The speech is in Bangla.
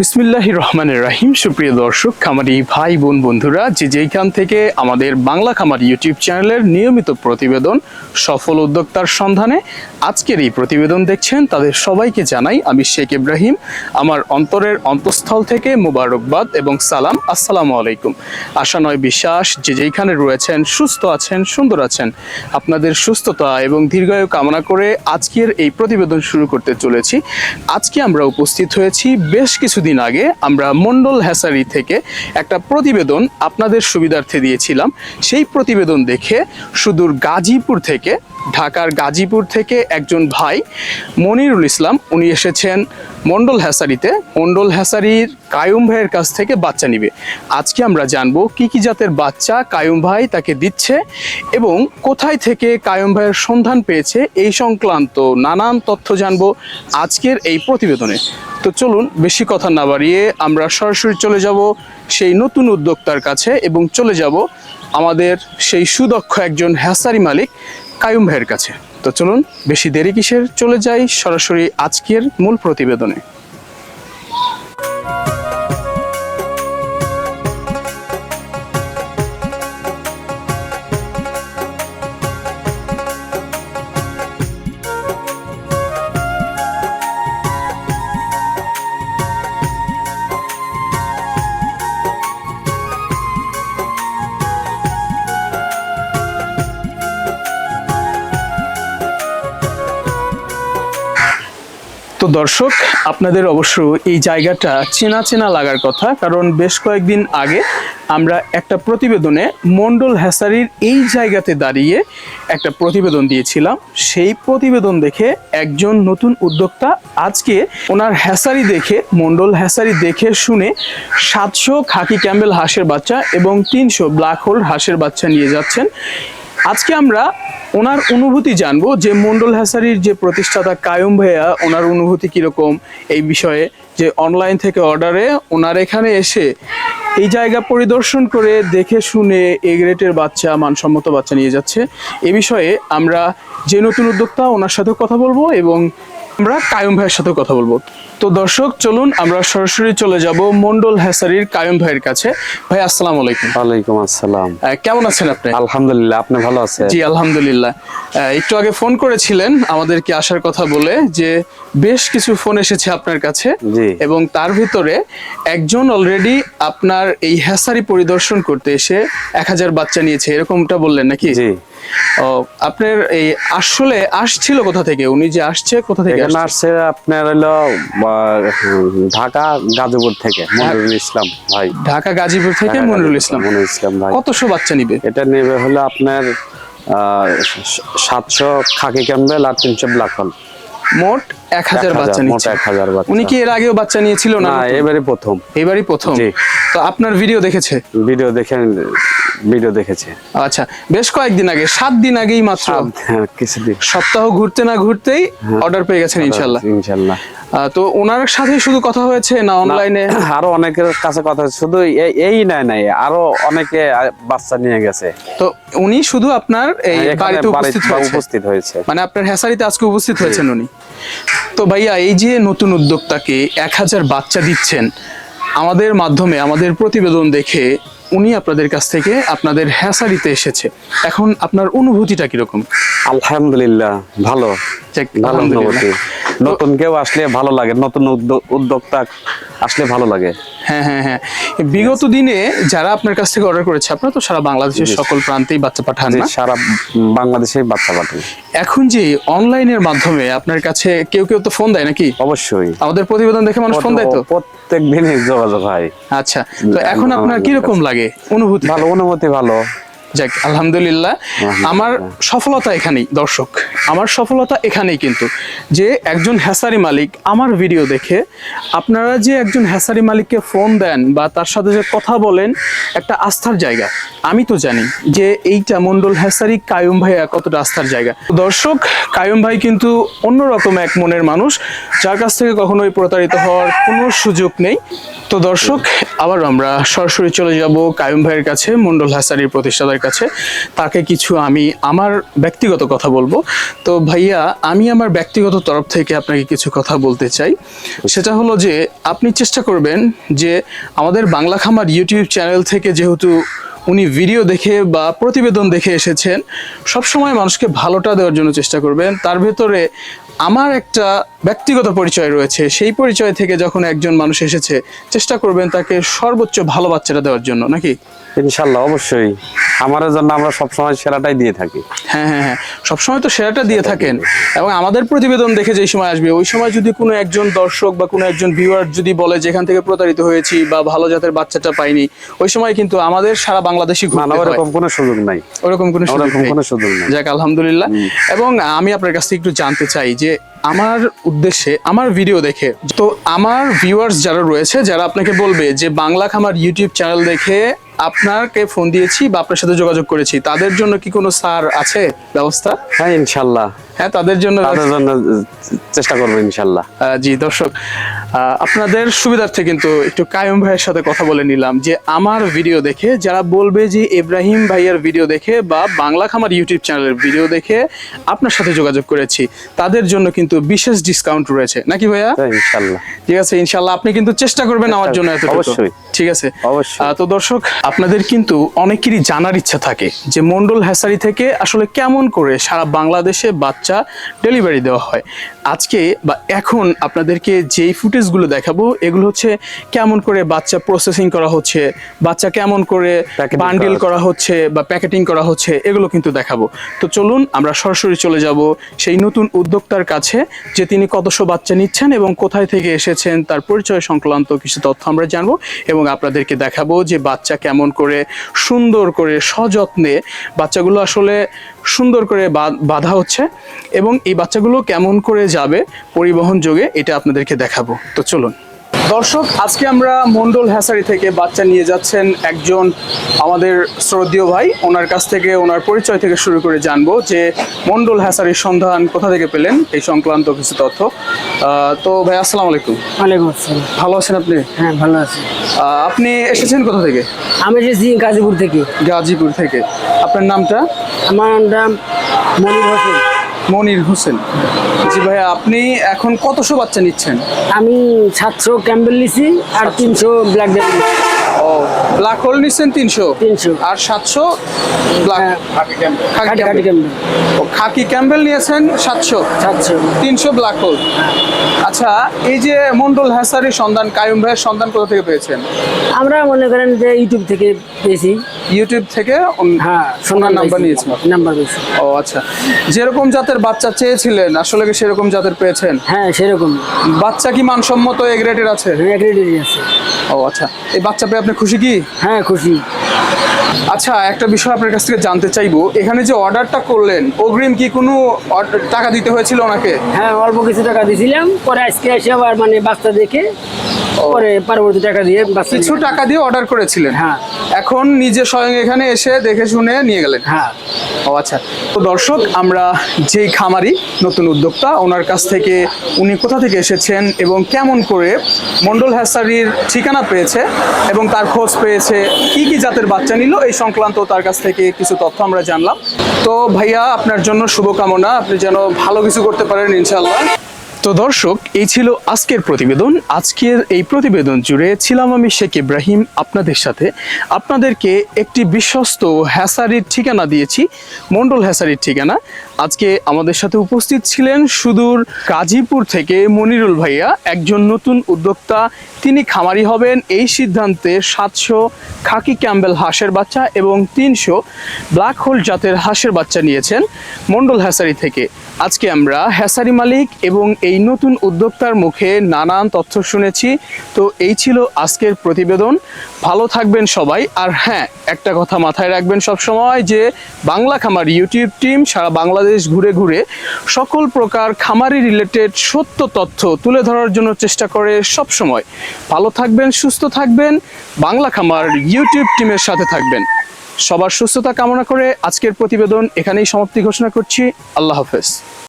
বিসমিল্লাহ রহমানের রাহিম। সুপ্রিয় দর্শক, খামারি ভাই, বোন, বন্ধুরা, যে যেইখান থেকে আমাদের বাংলা খামার ইউটিউব চ্যানেলের নিয়মিত প্রতিবেদন সফল উদ্যোক্তার সন্ধানে আজকের এই প্রতিবেদন দেখছেন তাদের সবাইকে জানাই আমি শেখ ইব্রাহিম, আমার অন্তরের অন্তঃস্থল থেকে মুবারকবাদ এবং সালাম, আসসালামু আলাইকুম। আশা নয় বিশ্বাস যে যেইখানে রয়েছেন, সুস্থ আছেন, সুন্দর আছেন। আপনাদের সুস্থতা এবং দীর্ঘায়ু কামনা করে আজকের এই প্রতিবেদন শুরু করতে চলেছি। আজকে আমরা উপস্থিত হয়েছি বেশ কিছুদিন আগে আমরা মন্ডল হ্যাসারি থেকে একটা প্রতিবেদন আপনাদের সুবিধার্থে দিয়েছিলাম। সেই প্রতিবেদন দেখে সুদূর গাজীপুর থেকে থেকে ঢাকার গাজীপুর থেকে একজন ভাই মনিরুল ইসলাম, উনি এসেছেন মন্ডল হ্যাসারিতে। মন্ডল হ্যাসারির কায়ুম ভাইয়ের কাছ থেকে বাচ্চা নিবে। আজকে আমরা জানব কি কি জাতের বাচ্চা কায়ুম ভাই তাকে দিচ্ছে এবং কোথায় থেকে কায়ুম ভাইয়ের সন্ধান পেয়েছে এই সংক্রান্ত নানান তথ্য জানব আজকের এই প্রতিবেদনে। তো চলুন, বেশি কথা না বাড়িয়ে আমরা সরাসরি চলে যাব সেই নতুন উদ্যোক্তার কাছে এবং চলে যাব আমাদের সেই সুদক্ষ একজন হ্যাসারি মালিক কায়ুম ভাইয়ের কাছে। তো চলুন বেশি দেরি কিসের? চলে যাই সরাসরি আজকের মূল প্রতিবেদনে। তো দর্শক, আপনাদের অবশ্য এই জায়গাটা চেনা চেনা লাগার কথা, কারণ বেশ কয়েকদিন আগে আমরা একটা প্রতিবেদনে মন্ডল হ্যাসারির এই জায়গাতে দাঁড়িয়ে একটা প্রতিবেদন দিয়েছিলাম। সেই প্রতিবেদন দেখে একজন নতুন উদ্যোক্তা আজকে ওনার হ্যাসারি দেখে মন্ডল হ্যাসারি দেখে শুনে সাতশো খাকি ক্যাম্বেল হাঁসের বাচ্চা এবং তিনশো ব্ল্যাক হোল হাঁসের বাচ্চা নিয়ে যাচ্ছেন। আজকে আমরা ওনার অনুভূতি জানব যে মন্ডল হ্যাসারির যে প্রতিষ্ঠাতা কায়ুম ভাইয়া, ওনার অনুভূতি কীরকম এই বিষয়ে, যে অনলাইন থেকে অর্ডারে ওনার এখানে এসে এই জায়গা পরিদর্শন করে দেখে শুনে এ গ্রেটের বাচ্চা, মানসম্মত বাচ্চা নিয়ে যাচ্ছে। এ বিষয়ে আমরা যে নতুন উদ্যোক্তা, ওনার সাথেও কথা বলব এবং আমরা কায়ুম ভাইয়ের সাথেও কথা বলব। তো দর্শক চলুন আমরা সরাসরি চলে যাব মন্ডল হ্যাসারির কায়ুম ভাইয়ের কাছে। ভাই আসসালামু আলাইকুম। ওয়ালাইকুম আসসালাম। কেমন আছেন আপনি? আলহামদুলিল্লাহ আপনি ভালো আছেন? জি আলহামদুলিল্লাহ। একটু আগে ফোন করেছিলেন আমাদেরকে আসার কথা বলে যে বেশ কিছু ফোন এসেছে আপনার কাছে এবং তার ভিতরে একজন অলরেডি আপনার এই হ্যাসারি পরিদর্শন করতে এসে এক হাজার বাচ্চা নিয়েছে এরকমটা বললেন নাকি? জি। আপনার এই আসলে আসছিল কোথা থেকে? উনি যে আসছে কোথা থেকে? আসছে আপনার হলো ঢাকা গাজীপুর থেকে মনিরুল ইসলাম ভাই। ঢাকা গাজীপুর থেকে মনিরুল ইসলাম। মনিরুল ইসলাম ভাই। কতশো বাচ্চা নিবে? এটা নেবে হলো আপনার সাতশো খাকি ক্যাম্বেল আর তিনশো ব্ল্যাক হোল। মোট এক হাজার বাচ্চা মোট নিচ্ছে। এক হাজার বাচ্চা। উনি কি এর আগেও বাচ্চা নিয়েছিল না না এবারে প্রথম। এবারই প্রথম। জি। তো আপনার ভিডিও দেখেছে? ভিডিও দেখে ভিডিও দেখেছে। আচ্ছা বেশ কয়েকদিন আগে সাত দিন আগেই মাত্র। হ্যাঁ কিছুদিন। সপ্তাহ ঘুরতে না ঘুরতেই অর্ডার পেয়ে গেছেন ইনশাল্লাহ ইনশাল্লাহ তো ওনার সাথে শুধু কথা হয়েছে না অনলাইনে আরও অনেকের কাছে কথা শুধু এই- নাই নাই আরও অনেকে বাচ্চা নিয়ে গেছে। তো উনি শুধু আপনার এই হ্যাঁ, বাড়িতে উপস্থিত হয়েছে। উপস্থিত হয়েছে। মানে আপনার হ্যাসারিতে আজকে উপস্থিত হয়েছেন উনি। তো ভাইয়া এই যে নতুন উদ্যোক্তাকে এক হাজার বাচ্চা দিচ্ছেন আমাদের মাধ্যমে আমাদের প্রতিবেদন দেখে উনি আপনাদের কাছ থেকে আপনাদের হ্যাসারিতে এসেছে। এখন আপনার অনুভূতিটা কীরকম? আলহামদুলিল্লাহ ভালো। ভালো অনুভূতি। নতুন কেউ আসলে ভালো লাগে নতুন উদ্যোক্তা আসলে ভালো লাগে। হ্যাঁ হ্যাঁ হ্যাঁ। বিগত দিনে যারা আপনার কাছ থেকে অর্ডার করেছে আপনারা তো সারা বাংলাদেশের সকল প্রান্তেই বাচ্চা পাঠান না? সারা বাংলাদেশে বাচ্চা পাঠান। এখন যে অনলাইনের মাধ্যমে আপনার কাছে কেউ কেউ তো ফোন দেয় নাকি? অবশ্যই। আমাদের প্রতিবেদন দেখে মানুষ ফোন দেয় তো? প্রত্যেক দিনে যোগাযোগ হয়। আচ্ছা তো এখন আপনার কীরকম লাগে? অনুভূতি? ভালো অনুভূতি ভালো। যাক আলহামদুলিল্লাহ। আমার সফলতা এখানেই দর্শক। আমার সফলতা এখানেই কিন্তু। যে একজন হ্যাসারি মালিক আমার ভিডিও দেখে আপনারা যে একজন হ্যাসারি মালিককে ফোন দেন বা তার সাথে যে কথা বলেন একটা আস্থার জায়গা। আমি তো জানি যে এইটা মন্ডল হ্যাসারি কায়ুম ভাইয়া কতটা আস্থার জায়গা। দর্শক কায়ুম ভাই কিন্তু অন্যরকম এক মনের মানুষ যার কাছ থেকে কখনোই প্রতারিত হওয়ার কোনো সুযোগ নেই। তো দর্শক আবার আমরা সরাসরি চলে যাব কায়ুম ভাইয়ের কাছে মন্ডল হাসারির প্রতিষ্ঠাতার কাছে। তাকে কিছু আমি আমার ব্যক্তিগত কথা বলব। তো ভাইয়া, আমি আমার ব্যক্তিগত তরফ থেকে আপনাকে কিছু কথা বলতে চাই। সেটা হলো যে, আপনি চেষ্টা করবেন যে আমাদের বাংলা খামার ইউটিউব চ্যানেল থেকে যেহেতু উনি ভিডিও দেখে বা প্রতিবেদন দেখে এসেছেন সবসময় মানুষকে ভালোটা দেওয়ার জন্য চেষ্টা করবেন। তার ভেতরে আমার একটা ব্যক্তিগত পরিচয় রয়েছে। সেই পরিচয় থেকে যখন একজন মানুষ এসেছে চেষ্টা করবেন তাকে সর্বোচ্চ ভালো বাচ্চাটা দেওয়ার জন্য নাকি? ইনশাল্লাহ অবশ্যই। আমাদের জন্য আমরা সবসময় সেরাটাই দিয়ে থাকি। হ্যাঁ হ্যাঁ হ্যাঁ। সবসময় তো সেরাটা দিয়ে থাকেন। এবং আমাদের প্রতিবেদন দেখে যেই সময় আসবে ওই সময় যদি কোনো একজন দর্শক বা কোনো একজন ভিউয়ার যদি বলে যেখান থেকে প্রতারিত হয়েছি বা ভালো জাতের বাচ্চাটা পাইনি ওই সময় কিন্তু আমাদের সারা বাংলাদেশি ওরকম কোনো সুযোগ নাই। ওরকম কোনো সুযোগ কোনো সুযোগ নেই। যাক আলহামদুলিল্লাহ। এবং আমি আপনার কাছ থেকে একটু জানতে চাই যে আমার উদ্দেশ্যে আমার ভিডিও দেখে তো আমার ভিউয়ার্স যারা রয়েছে যারা আপনাকে বলবে যে বাংলা খামার ইউটিউব চ্যানেল দেখে আপনাকে ফোন দিয়েছি বা আপনার সাথে যোগাযোগ করেছি তাদের জন্য কি কোনো সার আছে ব্যবস্থা? হ্যাঁ ইনশাল্লাহ। হ্যাঁ তাদের জন্য তাদের জন্য চেষ্টা করব ইনশাল্লাহ। জি দর্শক আপনাদের সুবিধার্থে কিন্তু একটু কায়ুম ভাইয়ের সাথে কথা বলে নিলাম যে আমার ভিডিও দেখে যারা বলবে যে ইব্রাহিম ভাইয়ের ভিডিও দেখে বা বাংলা খামার ইউটিউব চ্যানেলের ভিডিও দেখে আপনার সাথে যোগাযোগ করেছি তাদের জন্য কিন্তু বিশেষ ডিসকাউন্ট রয়েছে। নাকি ভাইয়া? হ্যাঁ, ইনশাল্লাহ। ঠিক আছে ইনশাল্লাহ আপনি কিন্তু চেষ্টা করবেন আমার জন্য এতটুকু। অবশ্যই। ঠিক আছে? অবশ্যই। তো দর্শক আপনাদের কিন্তু অনেকেরই জানার ইচ্ছা থাকে যে মন্ডল হ্যাসারি থেকে আসলে কেমন করে সারা বাংলাদেশে বাচ্চা ডেলিভারি দেওয়া হয়। আজকে বা এখন আপনাদেরকে যেই ফুটেজগুলো দেখাবো এগুলো হচ্ছে কেমন করে বাচ্চা প্রসেসিং করা হচ্ছে বাচ্চা কেমন করে বান্ডিল করা করা হচ্ছে বা প্যাকেটিং করা হচ্ছে এগুলো কিন্তু দেখাবো। তো চলুন আমরা সরাসরি চলে যাব সেই নতুন উদ্যোক্তার কাছে যে তিনি কতশো বাচ্চা নিচ্ছেন এবং কোথায় থেকে এসেছেন তার পরিচয় সংক্রান্ত কিছু তথ্য আমরা জানব এবং আপনাদেরকে দেখাবো যে বাচ্চা কেমন করে সুন্দর করে সযত্নে বাচ্চাগুলো আসলে সুন্দর করে বাধা হচ্ছে এবং এই বাচ্চাগুলো কেমন করে যাবে পরিবহন যোগে এটা আপনাদেরকে দেখাবো। তো চলুন। দর্শক আজকে আমরা মন্ডল হ্যাসারি থেকে বাচ্চা নিয়ে যাচ্ছেন একজন আমাদের শ্রদ্ধীয় ভাই। ওনার কাছ থেকে ওনার পরিচয় থেকে শুরু করে জানব যে মন্ডল হ্যাসারির সন্ধান কোথা থেকে পেলেন এই সংক্রান্ত কিছু তথ্য। তো ভাই আসসালামু আলাইকুম। ওয়ালাইকুম আসসালাম। ভালো আছেন আপনি? হ্যাঁ ভালো আছি। আপনি এসেছেন কোথা থেকে? আমি এসেছি গাজীপুর থেকে। গাজীপুর থেকে। আপনার নামটা? আমার নাম মনির হোসেন। মনির হোসেন। জি ভাইয়া আপনি এখন কতশো বাচ্চা নিচ্ছেন? আমি সাতশো ক্যাম্বেল নিছি আর তিনশো ব্ল্যাক ডেভিল ও ব্ল্যাক হোল নিচ্ছেন তিনশো। তিনশো। আর সাতশো ব্ল্যাক হ্যাঁ। খাকি ক্যাম্বেল নিয়েছেন সাতশো। সাতশো। তিনশো ব্ল্যাক হোল আচ্ছা এই যে মন্ডল হ্যাসারির সন্ধান কায়ুম ভাইয়ের সন্ধান কোথা থেকে পেয়েছেন? আমরা মনে করেন যে ইউটিউব থেকে পেয়েছি। ইউটিউব থেকে হ্যাঁ ওনার নাম্বার নিয়েছেন। নাম্বার পেয়েছি। ও আচ্ছা। যেরকম জাতের বাচ্চা চেয়েছিলেন আসলে কি সেরকম জাতের পেয়েছেন? হ্যাঁ সেরকম। বাচ্চা কি মানসম্মত এ গ্রেডের আছে? হ্যাঁ ক্রেডিট আছে। ও আচ্ছা। এই বাচ্চা পেয়ে আপনি খুশি কি? হ্যাঁ খুশি। আচ্ছা একটা বিষয় আপনার কাছ থেকে জানতে চাইব। এখানে যে অর্ডারটা করলেন অগ্রিম কি কোনো টাকা দিতে হয়েছিল ওনাকে? হ্যাঁ অল্প কিছু টাকা দিয়েছিলাম পরে আজকে এসে আবার মানে বাচ্চা দেখে পরে পরবর্তী টাকা দিয়ে কিছু টাকা দিয়ে অর্ডার করেছিলেন। হ্যাঁ। এখন নিজে স্বয়ং এখানে এসে দেখে শুনে নিয়ে গেলেন। হ্যাঁ। ও আচ্ছা। তো দর্শক আমরা যেই খামারি নতুন উদ্যোক্তা ওনার কাছ থেকে উনি কোথা থেকে এসেছেন এবং কেমন করে মন্ডল হ্যাসারির ঠিকানা পেয়েছে এবং তার খোঁজ পেয়েছে কি কি জাতের বাচ্চা নিল এই সংক্রান্ত তার কাছ থেকে কিছু তথ্য আমরা জানলাম। তো ভাইয়া আপনার জন্য শুভকামনা। আপনি যেন ভালো কিছু করতে পারেন ইনশাল্লাহ তো দর্শক, এই ছিল আজকের প্রতিবেদন। আজকের এই প্রতিবেদন জুড়ে ছিলাম আমি শেখ ইব্রাহিম আপনাদের সাথে। আপনাদেরকে একটি বিশ্বস্ত হ্যাসারির ঠিকানা দিয়েছি, মন্ডল হ্যাসারির ঠিকানা। আজকে আমাদের সাথে উপস্থিত ছিলেন সুদূর গাজীপুর থেকে মনিরুল ভাইয়া, একজন নতুন উদ্যোক্তা। তিনি খামারি হবেন এই সিদ্ধান্তে সাতশো খাকি ক্যাম্বেল হাঁসের বাচ্চা এবং তিনশো ব্ল্যাক হোল জাতের হাঁসের বাচ্চা নিয়েছেন মন্ডল হ্যাসারি থেকে। আজকে আমরা হ্যাসারি মালিক এবং এই নতুন উদ্যোক্তার মুখে নানান তথ্য শুনেছি। তো এই ছিল আজকের প্রতিবেদন। ভালো থাকবেন সবাই। আর হ্যাঁ একটা কথা মাথায় রাখবেন সব সময় যে বাংলা খামার ইউটিউব টিম সারা বাংলাদেশ ঘুরে ঘুরে সকল প্রকার খামারি রিলেটেড সত্য তথ্য তুলে ধরার জন্য চেষ্টা করে সব সময় ভালো থাকবেন, সুস্থ থাকবেন। বাংলা খামার ইউটিউব টিমের সাথে থাকবেন। সবার সুস্থতা কামনা করে আজকের প্রতিবেদন এখানেই সমাপ্তি ঘোষণা করছি। আল্লাহ হাফেজ।